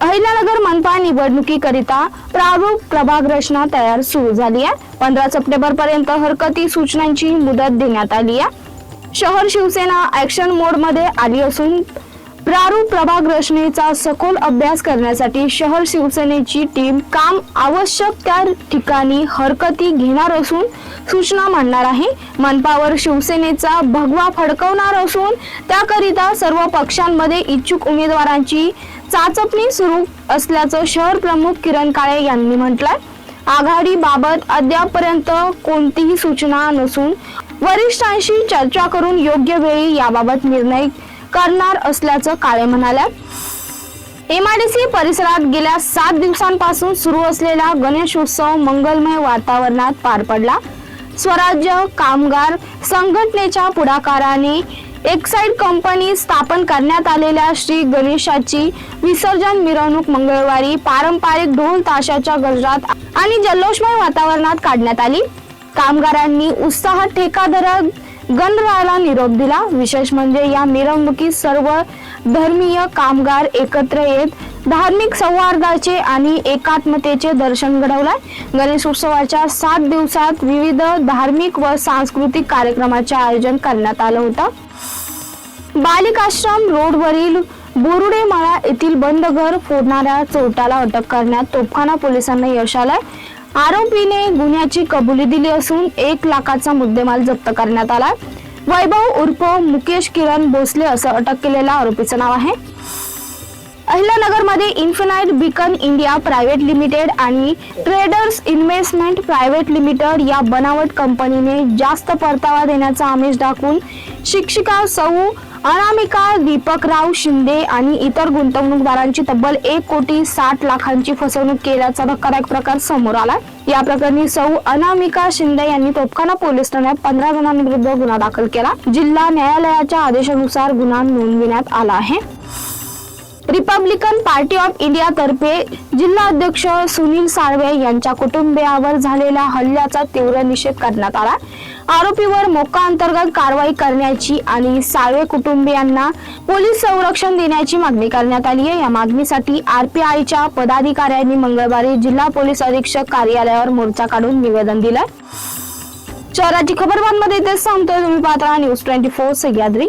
अहिल्यानगर मनपा निवडणुकीकरिता प्रारूप प्रभाग रचना तयार सुरू झाली आहे. पंधरा सप्टेंबर पर्यंत हरकती सूचनांची मुदत देण्यात आली आहे. शहर शिवसेना ऍक्शन मोडमध्ये आली असून प्रारूप प्रभाग रचनेचा सखोल अभ्यास करण्यासाठी शहर शिवसेनेची टीम काम आवश्यक त्या ठिकाणी हरकती घेणार असून सूचना मांडणार आहे. मनपावर शिवसेनेचा भगवा फडकवणार असून त्याकरिता सर्व पक्षांमध्ये इच्छुक उमेदवारांची चाचपणी सुरू असल्याचं शहर प्रमुख किरण काळे यांनी म्हटलंय. आघाडीबाबत अद्यापपर्यंत कोणतीही सूचना नसून वरिष्ठांशी चर्चा करून योग्य वेळी याबाबत निर्णय करणार असल्याचं काळे म्हणाल्या एमआयडीसी परिसरात गेल्या सात दिवसांपासून सुरू असलेला गणेशोत्सव मंगलमय वातावरणात पार पडला. स्वराज्य कामगार संघटनेच्या पुढाकाराने एक्साईड कंपनी स्थापन करण्यात आलेल्या श्री गणेशाची विसर्जन मिरवणूक मंगळवारी पारंपरिक ढोल ताशाच्या गजरात आणि जल्लोषमय वातावरणात काढण्यात आली. कामगारांनी उत्साहात ठेकादर गणरायाला निरोप दिला. विशेष म्हणजे या मिरवणुकीत सर्व धर्मीय कामगार एकत्र येत धार्मिक संवादाचे आणि एकात्मतेचे दर्शन घडवलाय. गणेश उत्सवाच्या सात दिवसात विविध धार्मिक व सांस्कृतिक कार्यक्रमाचे आयोजन करण्यात आलं होतं. बालिकाश्रम रोडवरील बोरुडे मळा येथील बंद घर फोडणाऱ्या चोरट्याला अटक करण्यात तोफखाना पोलिसांना यश आलंय. आरोपीने गुन्ह्याची कबुली दिली असून एक लाखाचा मुद्देमाल जप्त करण्यात आला. वैभव उर्फ मुकेश किरण भोसले असं अटक केलेल्या आरोपीचं नाव आहे. अहिल्यानगरमध्ये infinite beacon India private limited आणि ट्रेडर्स इन्व्हेस्टमेंट प्रायव्हेट लिमिटेड या बनावट कंपनीने जास्त परतावा देण्याचा आमिष दाखवून शिक्षिका सौ अनामिका दीपकराव शिंदे आणि इतर गुंतवणूकदारांची तब्बल एक कोटी साठ लाखांची फसवणूक केल्याचा धक्कादायक प्रकार समोर आला. या प्रकरणी सौ अनामिका शिंदे यांनी तोफखाना पोलीस ठाण्यात पंधरा जणांविरुद्ध गुन्हा दाखल केला. जिल्हा न्यायालयाच्या आदेशानुसार गुन्हा नोंदविण्यात आला आहे. रिपब्लिकन पार्टी ऑफ इंडिया तर्फे जिल्हा अध्यक्ष सुनील साळवे यांच्या कुटुंबियावर झालेल्या हल्ल्याचा तीव्र निषेध करण्यात आला. आरोपीवर मोका अंतर्गत कारवाई करण्याची आणि साळवे कुटुंबियांना पोलीस संरक्षण देण्याची मागणी करण्यात आली आहे. या मागणीसाठी आरपीआयच्या पदाधिकाऱ्यांनी मंगळवारी जिल्हा पोलीस अधीक्षक कार्यालयावर मोर्चा काढून निवेदन दिलंय शहराची खबरबांमध्ये तेच सांगतोय. तुम्ही पाहता न्यूज ट्वेंटी फोर सह्याद्री.